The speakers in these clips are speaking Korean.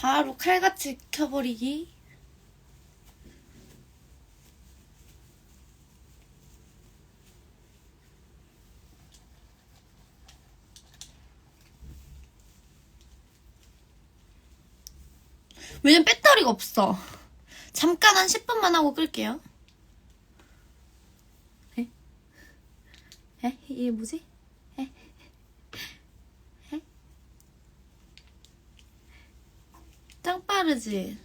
바로 칼같이 켜버리기. 왜냐면 배터리가 없어. 잠깐 한 10분만 하고 끌게요. 에? 에? 이게 뭐지? 에? 에? 짱 빠르지?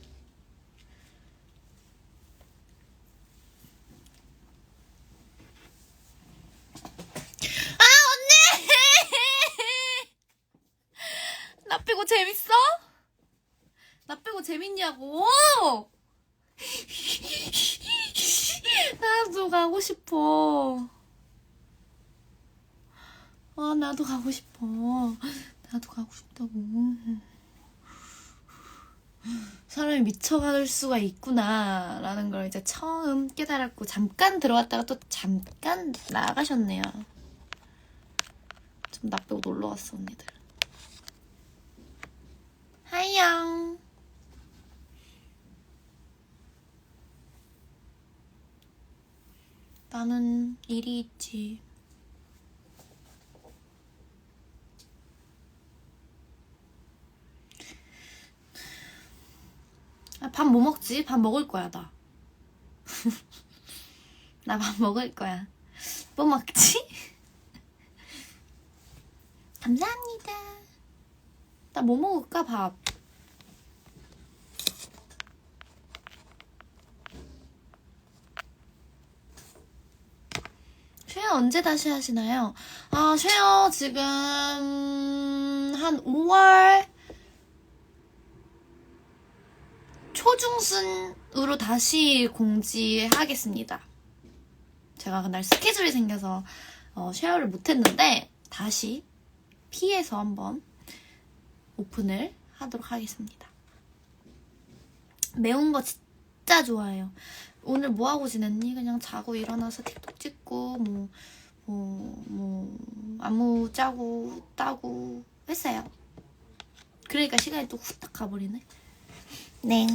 아, 언니! 나 빼고 재밌어? 나 빼고 재밌냐고? 나도 가고 싶어. 아, 나도 가고 싶어. 나도 가고 싶다고. 사람이 미쳐갈 수가 있구나. 라는 걸 이제 처음 깨달았고, 잠깐 들어왔다가 또 잠깐 나가셨네요. 좀 나 빼고 놀러 왔어, 언니들. 하이양. 나는 일이 있지. 밥 뭐 먹지? 밥 먹을 거야, 나. 나 밥 먹을 거야. 뭐 먹지? 감사합니다. 나 뭐 먹을까, 밥? 쉐어 언제 다시 하시나요? 아, 쉐어 지금 한 5월 초중순으로 다시 공지하겠습니다. 제가 그날 스케줄이 생겨서 어, 쉐어를 못했는데 다시 피해서 한번 오픈을 하도록 하겠습니다. 매운 거 진짜 좋아해요. 오늘 뭐 하고 지냈니? 그냥 자고 일어나서 틱톡 찍고 뭐, 뭐, 뭐 안무 짜고 따고 했어요. 그러니까 시간이 또 후딱 가버리네. 네.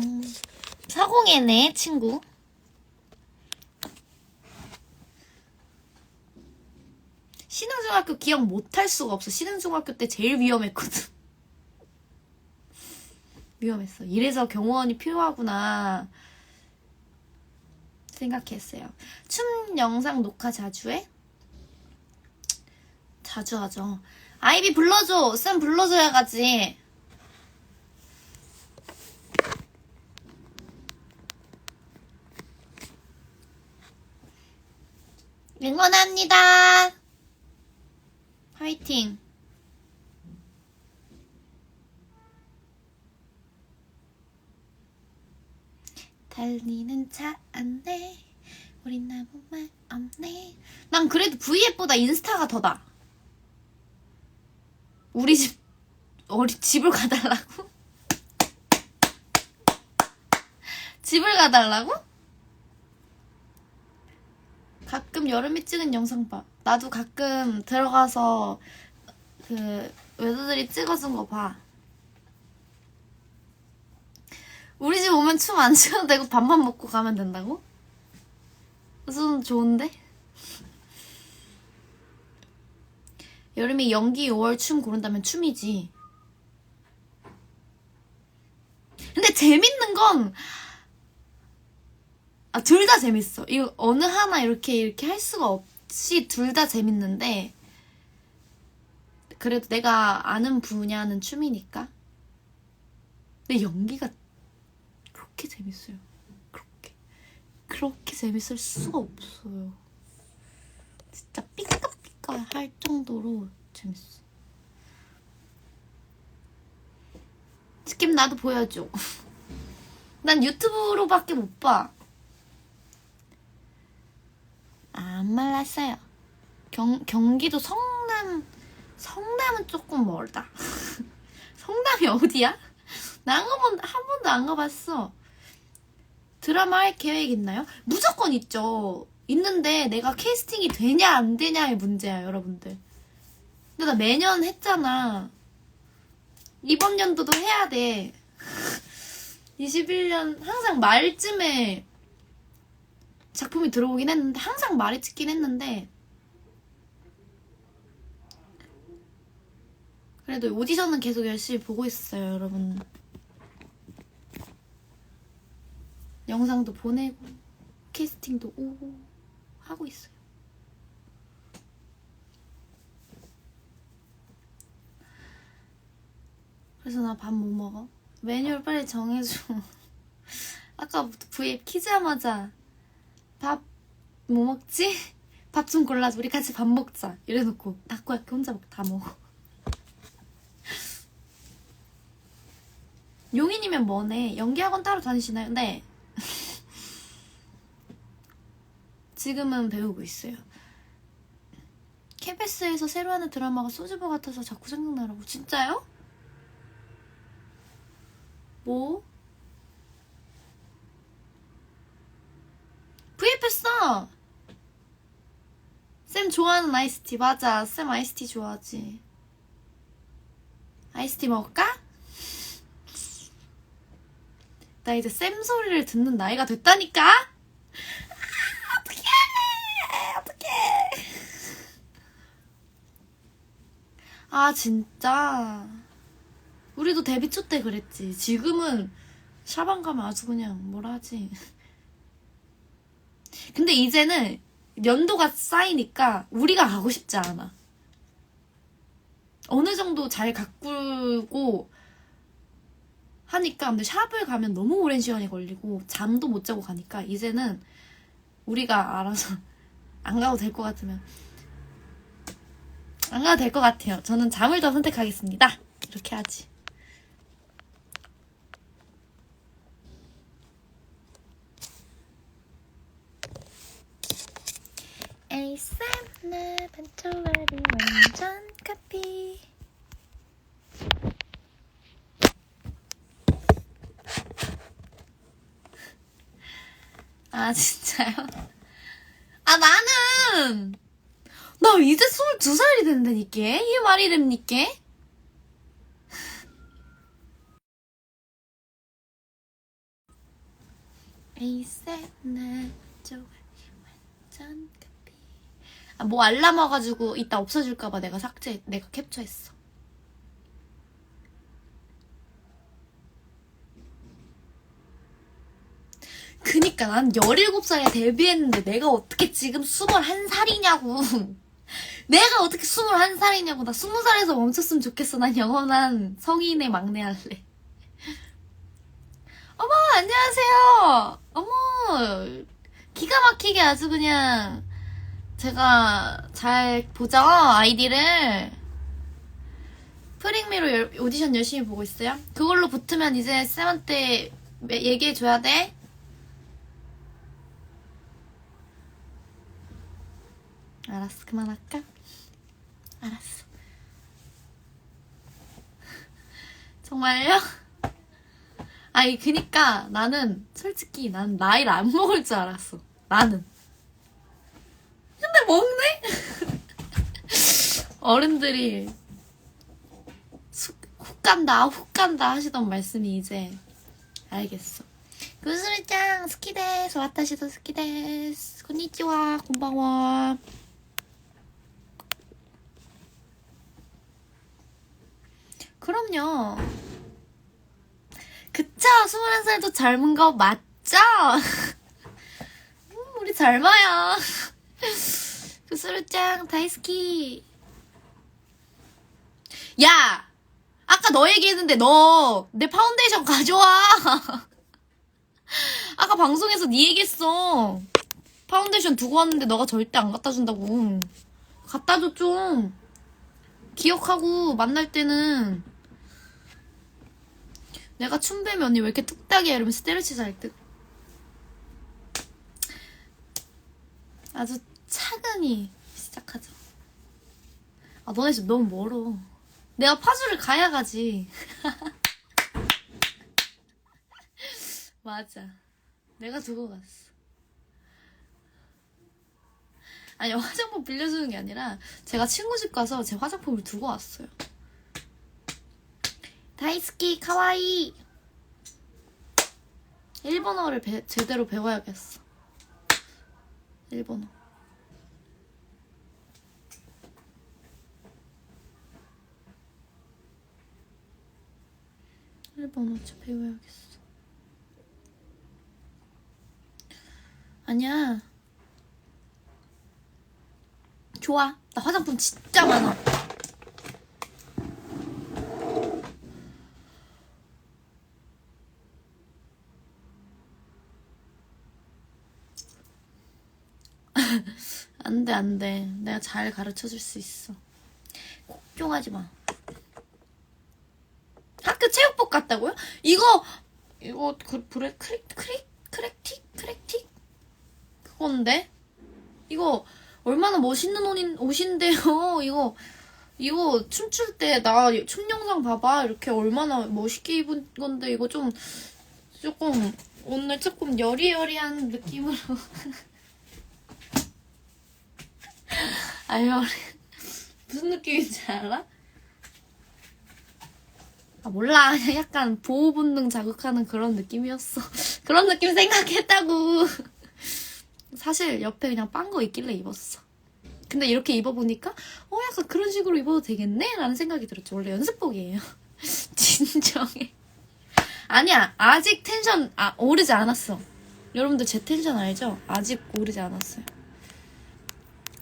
사공예네 친구. 신흥중학교 기억 못할 수가 없어. 신흥중학교 때 제일 위험했거든. 위험했어. 이래서 경호원이 필요하구나 생각했어요. 춤 영상 녹화 자주 해? 자주 하죠. 아이비 불러줘. 쌤 불러줘야 가지. 응원합니다. 화이팅. 달리는 차 안에 우린 아무 말 없네. 난 그래도 V앱보다 인스타가 더다. 우리 집 어리 집을 가달라고? 집을 가달라고? 가끔 여름에 찍은 영상 봐. 나도 가끔 들어가서 그 외도들이 찍어준 거 봐. 우리 집 오면 춤 안 추어도 되고 밥만 먹고 가면 된다고? 좀 좋은데? 여름에 연기 5월 춤 고른다면 춤이지. 근데 재밌는 건, 아, 둘 다 재밌어. 이거 어느 하나 이렇게, 이렇게 할 수가 없이 둘 다 재밌는데, 그래도 내가 아는 분야는 춤이니까. 근데 연기가 그렇게 재밌어요. 그렇게. 그렇게 재밌을 수가 없어요. 진짜 삐까삐까 할 정도로 재밌어. 스킵 나도 보여줘. 난 유튜브로밖에 못 봐. 아, 안 말랐어요. 경, 경기도 성남, 성남은 조금 멀다. 성남이 어디야? 나 한 번도, 한 번도 안 가봤어. 드라마 할 계획 있나요? 무조건 있죠. 있는데 내가 캐스팅이 되냐 안 되냐의 문제야, 여러분들. 근데 나 매년 했잖아. 이번 연도도 해야 돼. 21년 항상 말쯤에 작품이 들어오긴 했는데 항상 말이 찍긴 했는데 그래도 오디션은 계속 열심히 보고 있어요 여러분. 영상도 보내고 캐스팅도 오고 하고 있어요. 그래서 나 밥 못 먹어. 메뉴를 빨리 정해줘. 아까부터 V앱 키자마자 밥 뭐 먹지? 밥 좀 골라줘. 우리 같이 밥 먹자. 이래놓고 다코야키 혼자 먹, 다 먹어. 용인이면 뭐네? 연기학원 따로 다니시나요? 네. 지금은 배우고 있어요. KBS에서 새로 하는 드라마가 소주버 같아서 자꾸 생각나라고. 진짜요? 뭐? 구입했어. 쌤 좋아하는 아이스티 맞아. 쌤 아이스티 좋아하지. 아이스티 먹을까? 나 이제 쌤 소리를 듣는 나이가 됐다니까. 아, 어떡해, 어떡해. 아 진짜. 우리도 데뷔 초 때 그랬지. 지금은 샤방 가면 아주 그냥 뭐라 하지. 근데 이제는 연도가 쌓이니까 우리가 가고 싶지 않아. 어느 정도 잘 가꾸고 하니까 근데 샵을 가면 너무 오랜 시간이 걸리고 잠도 못 자고 가니까 이제는 우리가 알아서 안 가도 될 것 같으면 안 가도 될 것 같아요. 저는 잠을 더 선택하겠습니다. 이렇게 하지. 에이쌤 나 반쪽알이 완전 카피. 아 진짜요? 아 나는! 나 이제 22살이 된다니까 이게 말이 됩니까? 에이쌤 나 반쪽알이 완전 카피. 아, 뭐 알람 와가지고 이따 없어질까봐 내가 삭제, 내가 캡처했어. 그니까 난 17살에 데뷔했는데 내가 어떻게 지금 21살이냐고. 내가 어떻게 21살이냐고. 나 20살에서 멈췄으면 좋겠어. 난 영원한 성인의 막내 할래. 어머, 안녕하세요. 어머, 기가 막히게 아주 그냥 제가 잘 보죠? 아이디를? 프링미로 열- 오디션 열심히 보고 있어요. 그걸로 붙으면 이제 쌤한테 매- 얘기해줘야 돼. 알았어 그만할까? 알았어. 정말요? 아니 그니까 나는 솔직히 난 나이를 안 먹을 줄 알았어. 나는 근데 먹네? 어른들이 쑥, 훅 간다, 훅 간다 하시던 말씀이 이제 알겠어. 구스르짱 스키데스 와타시도 스키데스 konnichiwa 곤방와 그럼요. 그쵸? 21살도 젊은 거 맞죠? 음, 우리 젊어요. 구스루짱 다이스키. 야! 아까 너 얘기했는데 너 내 파운데이션 가져와. 아까 방송에서 네 얘기했어. 파운데이션 두고 왔는데 너가 절대 안 갖다 준다고. 갖다 줘 좀. 기억하고 만날 때는. 내가 춤 배면 언니 왜 이렇게 뚝딱이야? 이러면서 때려치자 할듯. 아주 차근히 시작하자. 아, 너네 집 너무 멀어. 내가 파주를 가야 가지. 맞아. 내가 두고 갔어. 아니, 화장품 빌려주는 게 아니라 제가 친구 집 가서 제 화장품을 두고 왔어요. 다이스키, 카와이. 일본어를 배- 제대로 배워야겠어. 일본어. 일본어 진짜 배워야겠어. 아니야. 좋아. 나 화장품 진짜 많아. 안 돼, 안 돼. 내가 잘 가르쳐 줄 수 있어. 걱정하지 마. 학교 체육복 같다고요? 이거, 이거, 그, 브레, 크릭, 크릭, 크랙틱? 크랙틱? 그건데? 이거, 얼마나 멋있는 옷인, 옷인데요? 이거, 이거 춤출 때 나 춤 영상 봐봐. 이렇게 얼마나 멋있게 입은 건데, 이거 좀, 조금, 오늘 조금 여리여리한 느낌으로. 아유, 무슨 느낌인지 알아? 아, 몰라. 약간 보호 본능 자극하는 그런 느낌이었어. 그런 느낌 생각했다고. 사실 옆에 그냥 빤 거 있길래 입었어. 근데 이렇게 입어보니까, 어, 약간 그런 식으로 입어도 되겠네? 라는 생각이 들었죠. 원래 연습복이에요. 진정해. 아니야. 아직 텐션, 아, 오르지 않았어. 여러분들 제 텐션 알죠? 아직 오르지 않았어요.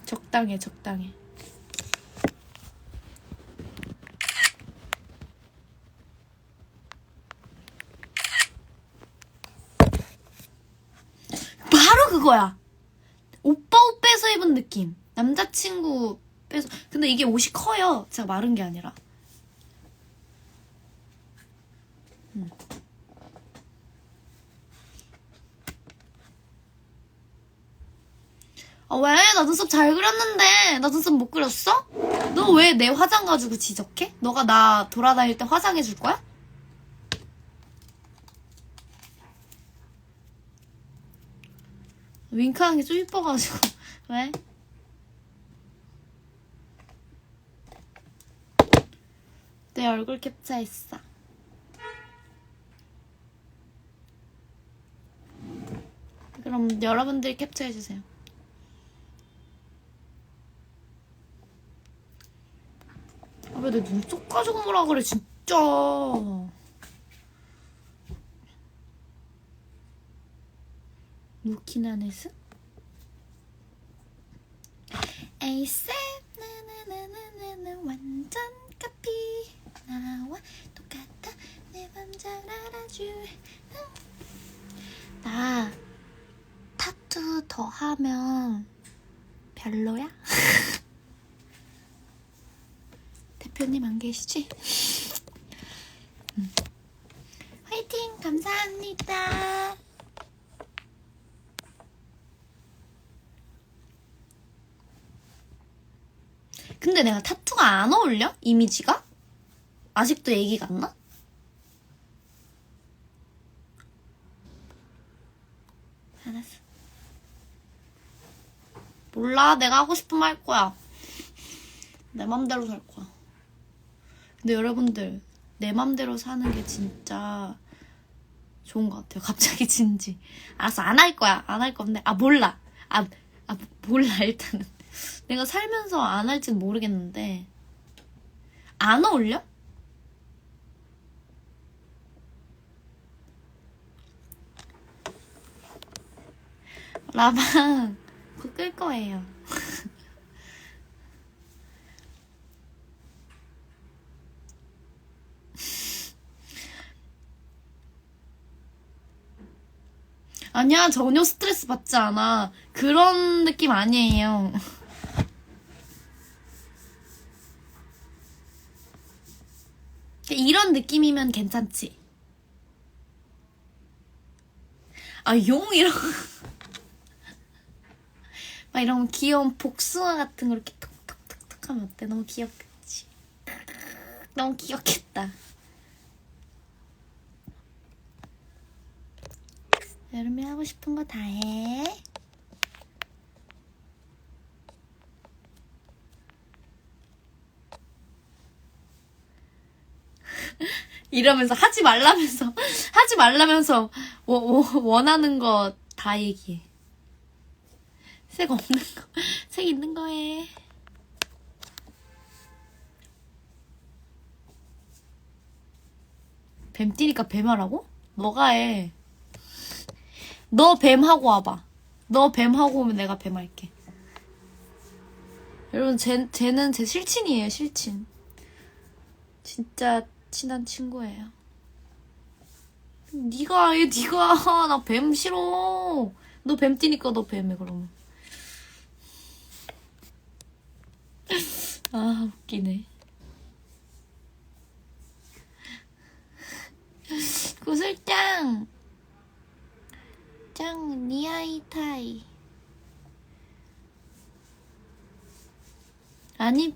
적당해, 적당해. 바로 그거야. 오빠 옷 빼서 입은 느낌. 남자친구 빼서. 근데 이게 옷이 커요. 제가 마른 게 아니라. 음. 아, 왜? 나 눈썹 잘 그렸는데. 나 눈썹 못 그렸어? 너 왜 내 화장 가지고 지적해? 너가 나 돌아다닐 때 화장해 줄 거야? 윙크하는 게 좀 이뻐가지고. 왜? 내 얼굴 캡처했어. 그럼 여러분들이 캡처해주세요. 아, 왜내 눈썹 가지고 뭐라 그래, 진짜. 무키나네스? 에이셉 나나나나나나 완전 카피 나와 똑같아 내 맘 잘 알아줄 나 타투 더 하면 별로야? 대표님 안 계시지? 음. 화이팅 감사합니다. 근데 내가 타투가 안 어울려? 이미지가? 아직도 얘기 같나? 알았어. 몰라, 내가 하고 싶으면 할 거야. 내 맘대로 살 거야. 근데 여러분들, 내 맘대로 사는 게 진짜 좋은 것 같아요. 갑자기 진지. 알았어, 안 할 거야. 안 할 건데. 아, 몰라. 아, 아, 몰라, 일단은. 내가 살면서 안 할진 모르겠는데. 안 어울려? 라방, 그거 끌 거예요. 아니야, 전혀 스트레스 받지 않아. 그런 느낌 아니에요. 이런 느낌이면 괜찮지. 아, 용 이런 거. 막 이런 귀여운 복숭아 같은 거 이렇게 톡톡톡톡 하면 어때? 너무 귀엽겠지? 너무 귀엽겠다. 여름에 하고 싶은 거 다 해. 이러면서 하지 말라면서 하지 말라면서 워- 워- 원하는 거 다 얘기해. 색 없는 거, 색 있는 거 해. 뱀 뛰니까 뱀 하라고? 너가 해. 너 뱀 하고 와봐. 너 뱀 하고 오면 내가 뱀 할게. 여러분, 쟤, 쟤는 제 실친이에요, 실친. 진짜 친한 친구예요. 네가 해, 네가. 나 뱀 싫어. 너 뱀 뛰니까 너 뱀해, 그러면. 아, 웃기네. 구슬짱! 짱, 니아이 타이. 아니,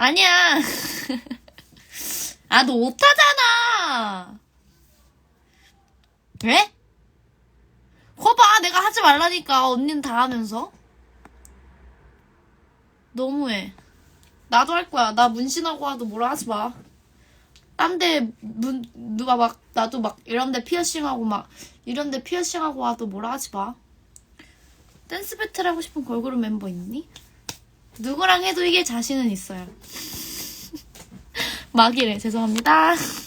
아니야. 아, 너 못하잖아. 왜? 거봐, 내가 하지 말라니까. 언니는 다 하면서. 너무해. 나도 할 거야. 나 문신하고 와도 뭐라 하지 마. 딴 데 문, 누가 막, 나도 막 이런 데 피어싱하고 막, 이런 데 피어싱하고 와도 뭐라 하지 마. 댄스 배틀 하고 싶은 걸그룹 멤버 있니? 누구랑 해도 이게 자신은 있어요. 막이래. 죄송합니다.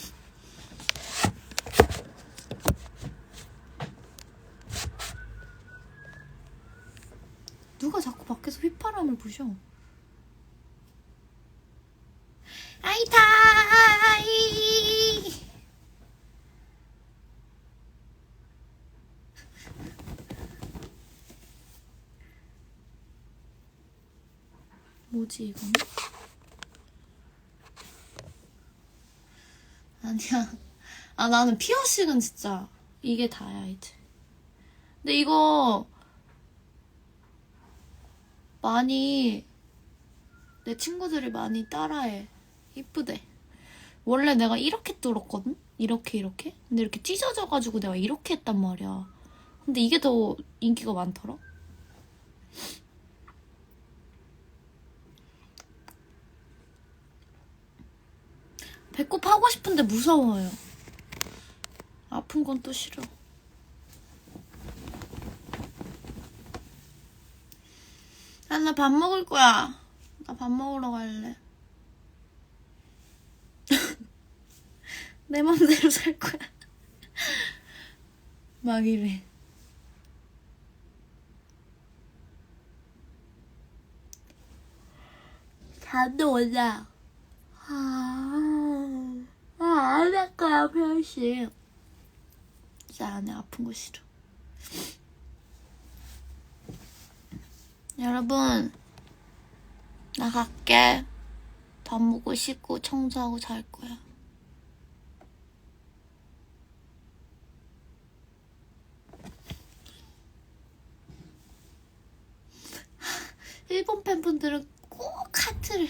누가 자꾸 밖에서 휘파람을 부셔? 아이타이! 뭐지 이건? 아니야. 아 나는 피어싱은 진짜 이게 다야 이제. 근데 이거 많이 내 친구들이 많이 따라해. 이쁘대. 원래 내가 이렇게 뚫었거든? 이렇게 이렇게? 근데 이렇게 찢어져가지고 내가 이렇게 했단 말이야. 근데 이게 더 인기가 많더라. 배꼽 하고 싶은데 무서워요. 아픈 건 또 싫어. 아, 나밥 먹을 거야. 나 밥 먹으러 갈래. 내 맘대로 살 거야. 막 이래. 잠도 오자. 아, 아, 안 할 거야, 표시. 진짜 안에 아픈 거 싫어. 여러분, 나 갈게. 밥 먹고 씻고 청소하고 잘 거야. 일본 팬분들은 꼭 하트를.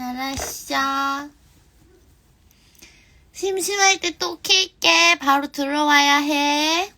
알았어. 심심할 때 또 킬게. 바로 들어와야 해.